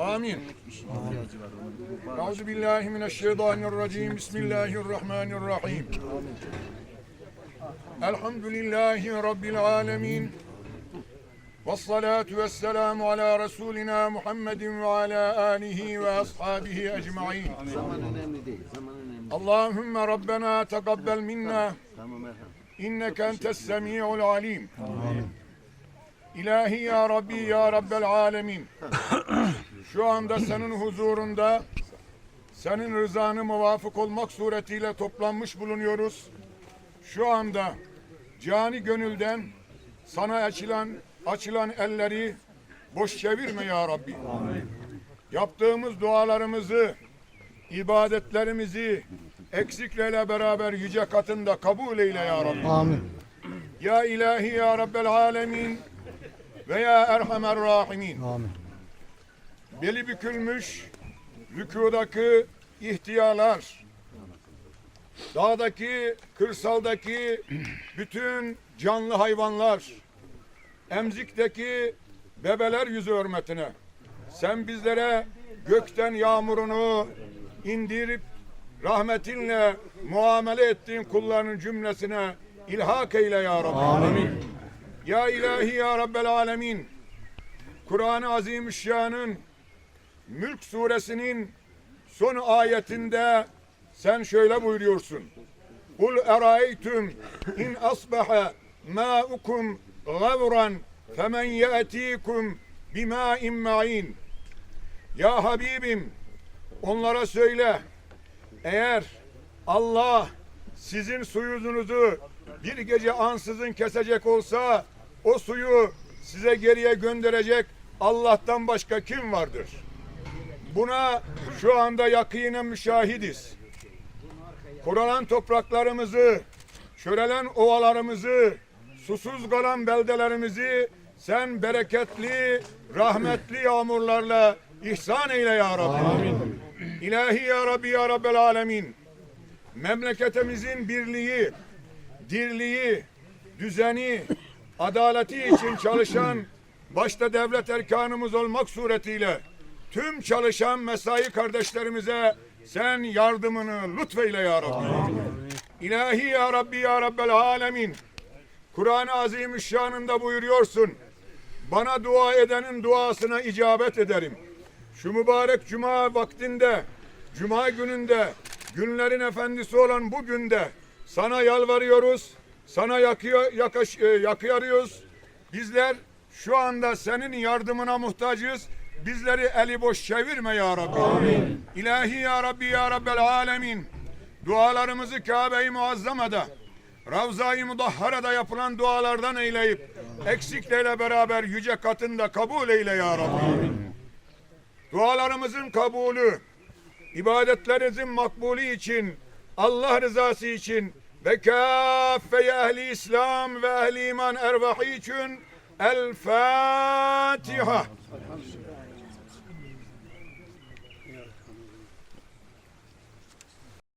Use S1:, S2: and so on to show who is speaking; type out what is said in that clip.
S1: Amin. Euzu billahi mineşşeytanirracim. Bismillahirrahmanirrahim. Elhamdülillahi rabbil alamin. Vessalatu vesselamu ala Resulina Muhammedin ve ala alihi ve ashabihi ecmaîn.
S2: Zaman önemli değil. Zaman önemli.
S1: Allahümme Rabbena tekabbel minna.
S2: Tamam.
S1: İnneke entes semi'ul alim. İlahi ya Rabbi ya Rabbel alemin. Şu anda senin huzurunda senin rızanı muvafık olmak suretiyle toplanmış bulunuyoruz. Şu anda cani gönülden sana açılan açılan elleri boş çevirme ya Rabbi. Yaptığımız dualarımızı, ibadetlerimizi eksiklerle beraber yüce katında kabul eyle ya Rabbi.
S3: Amin.
S1: Ya ilahi ya Rabbel alemin ve ya erhamer rahimin.
S3: Amin.
S1: Beli bükülmüş rükudaki ihtiyarlar, dağdaki, kırsaldaki bütün canlı hayvanlar, emzikteki bebeler yüzü hürmetine sen bizlere gökten yağmurunu indirip rahmetinle muamele ettiğin kullarının cümlesine ilhak eyle ya Rabbi.
S3: Amin.
S1: Ya ilahi ya Rabbel alemin. Kur'an-ı Azimüşşan'ın Mülk suresinin son ayetinde sen şöyle buyuruyorsun. Kul eraytum in asbaha ma'ukum gavran femen ya'tikum bima'in ma'in. Ya Habibim onlara söyle eğer Allah sizin suyunuzu bir gece ansızın kesecek olsa o suyu size geriye gönderecek Allah'tan başka kim vardır? Buna şu anda yakinen müşahidiz. Kuralan topraklarımızı, çörelen ovalarımızı, susuz kalan beldelerimizi sen bereketli, rahmetli yağmurlarla ihsan eyle ya Rabbi. İlahi ya Rabbi ya Rabbel alemin. Memleketimizin birliği, dirliği, düzeni, adaleti için çalışan başta devlet erkanımız olmak suretiyle tüm çalışan mesai kardeşlerimize sen yardımını lütfeyle ya Rabbi. İlahi ya Rabbi ya Rabbel alemin. Kur'an-ı Azimüşşan'ında buyuruyorsun. Bana dua edenin duasına icabet ederim. Şu mübarek cuma vaktinde, cuma gününde, günlerin efendisi olan bu günde sana yalvarıyoruz, sana yakıyor, yakaş, e, yakıyoruz. Bizler şu anda senin yardımına muhtacız. Bizleri eli boş çevirme ya Rabbi. İlahi ya Rabbi ya Rabbel alemin. Dualarımızı Kabe-i Muazzama'da, Ravza-i Mudahhara'da yapılan dualardan eyleyip eksiklerle beraber yüce katında kabul eyle ya Rabbi. Dualarımızın kabulü, ibadetlerimizin makbulü için, Allah rızası için بكافة يا أهل الإسلام وأهل إيمان أرباحيكم الفاتحة.